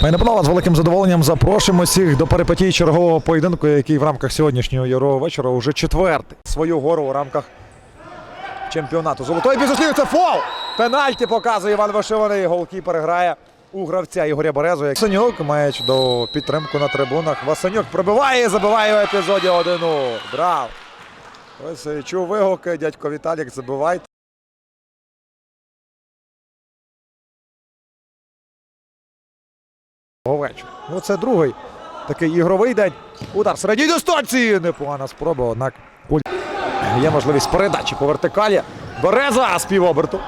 Пане панове, з великим задоволенням запрошуємо всіх до перипетій чергового поєдинку, який в рамках сьогоднішнього ярового вечора уже четвертий. Свою гору у рамках чемпіонату. Золотої бізнесліги це фол! Пенальті показує Іван Вишиваний. Голкіпер грає у гравця Ігоря Березу. Васенюк має чудову підтримку на трибунах. Васенюк пробиває і забиває в епізоді 1-0. Браво! Ось е, чув вигуки, дядько Віталік, забивайте. Ну, це другий такий ігровий день. Удар середньої дистанції. Непогана спроба, однак. Є можливість передачі по вертикалі. Береза з півоберту.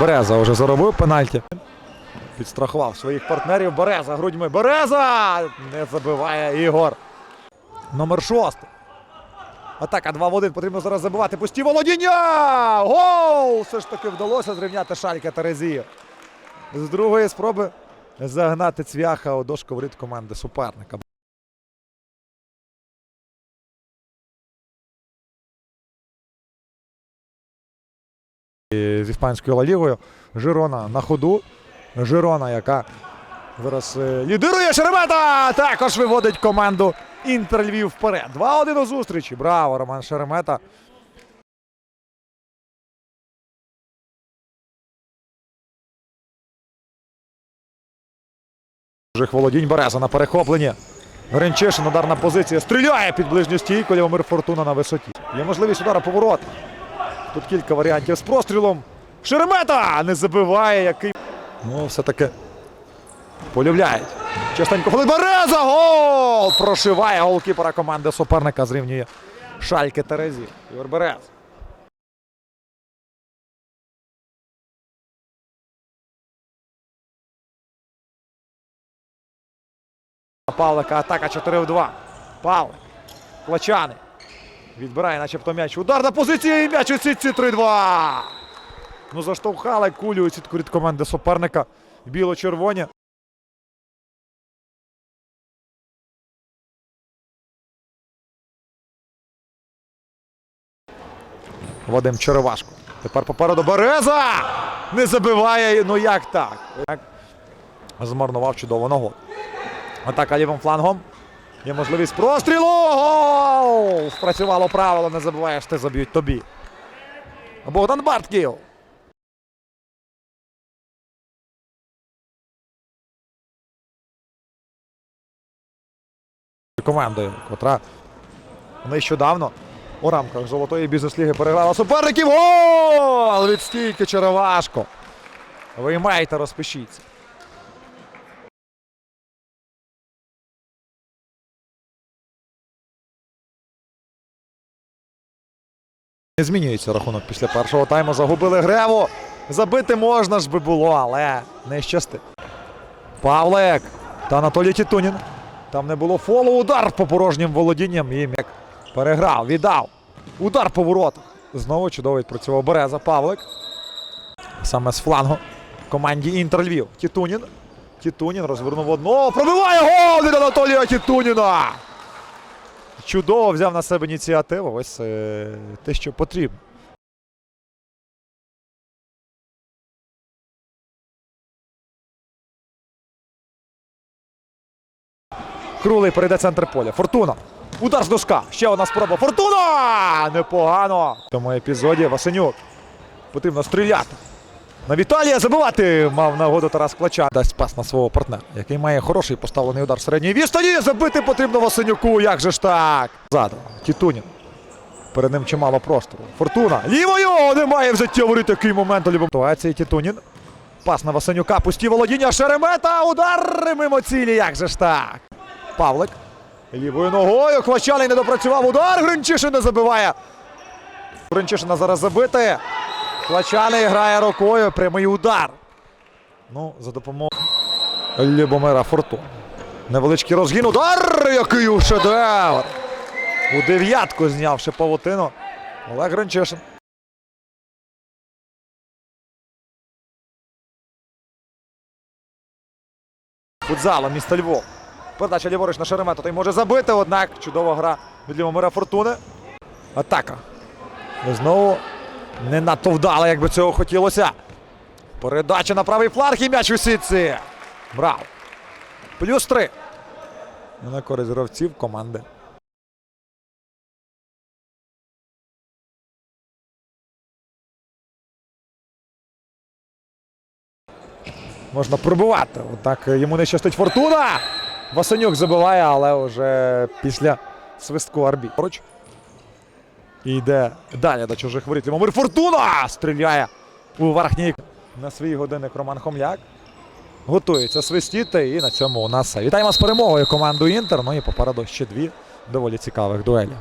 Береза вже заробив пенальті. Підстрахував своїх партнерів. Береза грудьми. Береза! Не забиває Ігор. Номер шостий. Атака 2 в 1. Потрібно зараз забивати. Пусті володіння! Гол! Все ж таки вдалося зрівняти Шалька Терезію. З другої спроби загнати цвяха у дошку воріт команди суперника. З іспанською Ла Лігою Жирона на ходу. Жирона, яка зараз е, лідирує Шеремета! Також виводить команду Інтер Львів вперед. 2-1 у зустрічі. Браво, Роман Шеремета. Жих Володінь Береза на перехопленні. Гринчишин, ударна позиція. Стріляє під ближню стійку. Лівомир Фортуна на висоті. Є можливість удара поворот. Тут кілька варіантів з прострілом. Шеремета не забиває, який. Ну, все-таки полюбляють. Частенько Филип Береза! Гол! Прошиває голкіпера команди суперника. Зрівнює Шальки Терезі. Ігор Берез. Павлика атака 4 в 2. Павлик. Клачани. Відбирає начебто м'яч. Ударна позиція і м'яч у сітці 3-2. Ну заштовхали кулю у сітку від команди суперника. Біло-червоні. Вадим Черевашко. Тепер попереду Береза! Не забиває. Ну як так? Змарнував чудову нагоду. Атака лівим флангом. Є можливість прострілу. Гол! Спрацювало правило, не забуваєш, ти заб'ють тобі. Богдан Бартків. Командою, котра нещодавно у рамках золотої бізнес-ліги переграла суперників. Гол! Від стійки Черевашко. Виймайте, розпишіться. Не змінюється рахунок після першого тайму. Загубили Греву. Забити можна ж би було, але не щастить. Павлик та Анатолій Тітунін. Там не було фолу. Удар по порожнім володінням. І м'як переграв, віддав. Удар по воротах. Знову чудово відпрацював Береза. Павлик. Саме з флангу команді Інтер Львів. Тітунін. Тітунін розвернув одного. Пробиває гол від Анатолія Тітуніна. Чудово взяв на себе ініціативу. Ось е, те, що потрібно. Крулий перейде центр поля. Фортуна. Удар з дошка. Ще одна спроба. Фортуна! Непогано. В цьому епізоді Васенюк. Потрібно стріляти. На Віталія забивати мав нагоду Тарас Клача. Дасть пас на свого партнера, який має хороший поставлений удар середньої відстані. Забити потрібно Васенюку. Як же ж так? Ззаду. Тітунін. Перед ним чимало простору. Фортуна. Лівою! Немає в житті говорити такий момент ситуації. Тітунін. Пас на Васенюка. Пусті володіння. Шеремета. Удар мимо цілі. Як же ж так? Павлик. Лівою ногою. Хвачалий не допрацював. Удар. Гринчишин не забиває. Гринчишина зараз забити. Клачаний грає рукою. Прямий удар. Ну, за допомогою Любомира Фортун. Невеличкий розгін. Удар! Який у шедевр! У дев'ятку знявши павутину. Олег Гринчишин. Футзалом міста Львов. Передача ліворуч на Шеремета. Той може забити, однак чудова гра від Любомира Фортуни. Атака. Знову не надто вдало, як би цього хотілося. Передача на правий фланг і м'яч у сітці. Браво. Плюс три. На користь гравців команди. Можна пробивати. Отак йому не щастить фортуна. Васенюк забиває, але вже після свистку арбі. І йде далі до чужих воріт. Любомир Фортуна стріляє у верхній на свій годинник Роман Хом'як. Готується свистіти. І на цьому у нас. Вітаємо з перемогою команду Інтер. Ну і попереду ще дві доволі цікавих дуелі.